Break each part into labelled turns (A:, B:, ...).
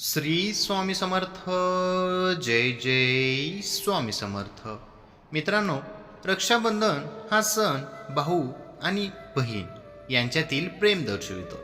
A: श्री स्वामी समर्थ जय जय स्वामी समर्थ. मित्रांनो रक्षाबंधन हा सण भाऊ आणि बहीण यांच्यातील प्रेम दर्शवितो.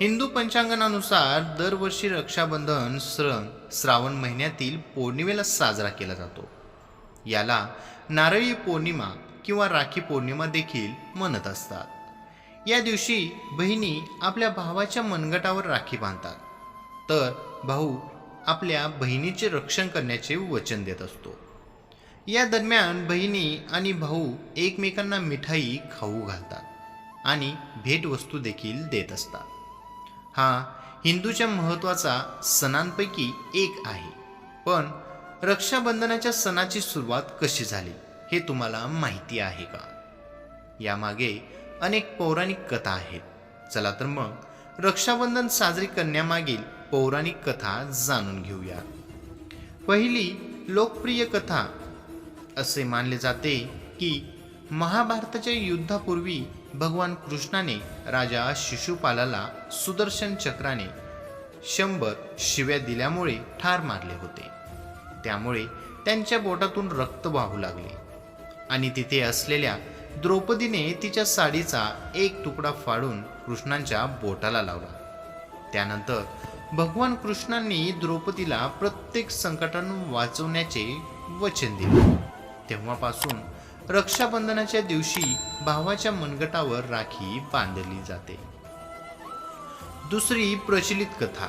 A: हिंदू पंचांगणानुसार दरवर्षी रक्षाबंधन सण श्रावण महिन्यातील पौर्णिमेला साजरा केला जातो. याला नारळी पौर्णिमा किंवा राखी पौर्णिमा देखील म्हणत असतात. या दिवशी बहिणी आपल्या भावाच्या मनगटावर राखी बांधतात. तर भाऊ आपल्या बहिणीचे रक्षण करण्याचे वचन देत असतो. या दरम्यान बहिणी आणि भाऊ एकमेकांना मिठाई खाऊ घालतात आणि भेटवस्तू देखील देत असतात. हा हिंदूच्या महत्त्वाचा सणांपैकी एक आहे. पण रक्षाबंधनाच्या सणाची सुरुवात कशी झाली हे तुम्हाला माहिती आहे का? यामागे अनेक पौराणिक कथा आहेत. चला तर मग रक्षाबंधन साजरी करण्यामागील पौराणिक कथा जाणून घेऊया. पहिली लोकप्रिय कथा असे मानले जाते की महाभारताच्या युद्धापूर्वी भगवान कृष्णाने राजा शिशुपालाला सुदर्शन चक्राने शंभर शिव्या दिल्यामुळे ठार मारले होते. त्यामुळे त्यांच्या बोटातून रक्त वाहू लागले आणि तिथे असलेल्या द्रौपदीने तिच्या साडीचा एक तुकडा फाडून कृष्णांच्या बोटाला लावला. त्यानंतर भगवान कृष्णांनी द्रौपदीला प्रत्येक संकटातून वाचवण्याचे वचन दिले. तेव्हापासून रक्षाबंधनाच्या दिवशी भावाच्या मनगटावर राखी बांधली जाते. दुसरी प्रचलित कथा.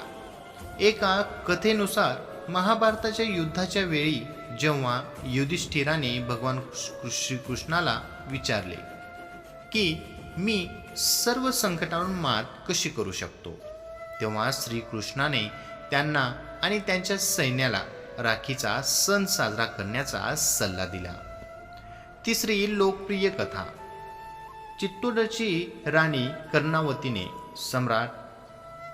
A: एका कथेनुसार महाभारताच्या युद्धाच्या वेळी जेव्हा युधिष्ठिराने भगवान श्रीकृष्णाला विचारले की मी सर्व संकटावरून मात कशी करू शकतो? तेव्हा श्रीकृष्णाने त्यांना आणि त्यांच्या सैन्याला राखीचा सण साजरा करण्याचा सल्ला दिला. तिसरी लोकप्रिय कथा. चित्तूरची राणी कर्णावतीने सम्राट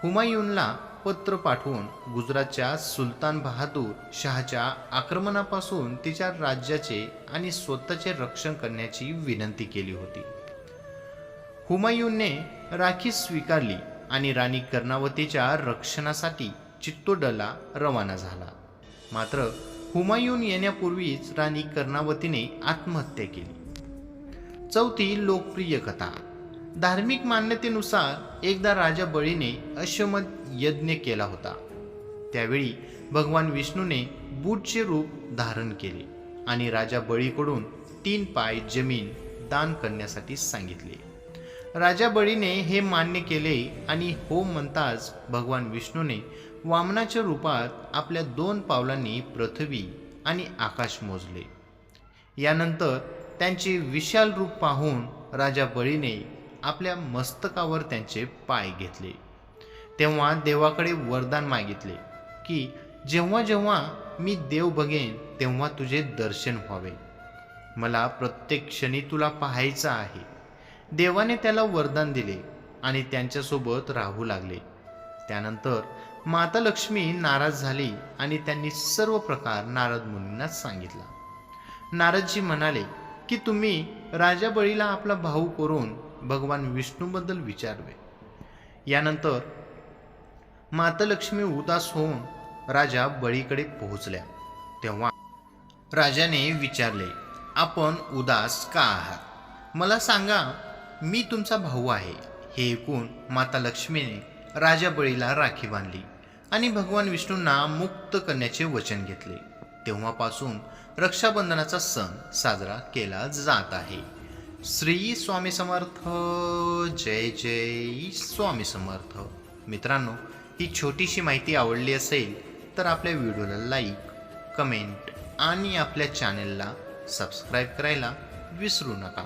A: हुमायूनला पत्र पाठवून गुजरातच्या सुलतान बहादूर शहाच्या आक्रमणापासून तिच्या राज्याचे आणि स्वतःचे रक्षण करण्याची विनंती केली होती. हुमायूनने राखी स्वीकारली आणि राणी कर्णावतीच्या रक्षणासाठी चित्तोडला रवाना झाला. मात्र हुमायून येण्यापूर्वीच राणी कर्णावतीने आत्महत्या केली. चौथी लोकप्रिय कथा. धार्मिक मान्यतेनुसार एकदा राजा बळीने अश्वमध यज्ञ केला होता. त्यावेळी भगवान विष्णूने बूटचे रूप धारण केले आणि राजा बळीकडून तीन पाय जमीन दान करण्यासाठी सांगितले. राजा बळीने हे मान्य केले आणि हो म्हणताच भगवान विष्णूने वामनाच्या रूपात आपल्या दोन पावलांनी पृथ्वी आणि आकाश मोजले. यानंतर त्यांचे विशाल रूप पाहून राजा बळीने आपल्या मस्तकावर त्यांचे पाय घेतले. तेव्हा देवाकडे वरदान मागितले की जेव्हा जेव्हा मी देव बघेन तेव्हा तुझे दर्शन व्हावे. मला प्रत्येक क्षणी तुला पाहायचं आहे. देवाने त्याला वरदान दिले आणि त्यांच्यासोबत राहू लागले. त्यानंतर माता लक्ष्मी नाराज झाली आणि त्यांनी सर्व प्रकार नारद मुनींना सांगितला. नारदजी म्हणाले की तुम्ही राजा बळीला आपला भाऊ करून भगवान विष्णूबद्दल विचारवे. यानंतर माता लक्ष्मी उदास होऊन राजा बळीकडे पोहोचल्या. तेव्हा राजाने विचारले आपण उदास का आहात? मला सांगा मी तुमचा भाऊ आहे. हे ऐकून माता लक्ष्मीने राजा बळीला राखी बांधली आणि भगवान विष्णूंना मुक्त करण्याचे वचन घेतले. तेव्हापासून रक्षाबंधनाचा सण साजरा केला जात आहे. श्री स्वामी समर्थ जय जय स्वामी समर्थ. मित्रांनो ही छोटीशी माहिती आवडली असेल तर आपल्या व्हिडिओला लाईक कमेंट आणि आपल्या चॅनेलला सबस्क्राईब करायला विसरू नका.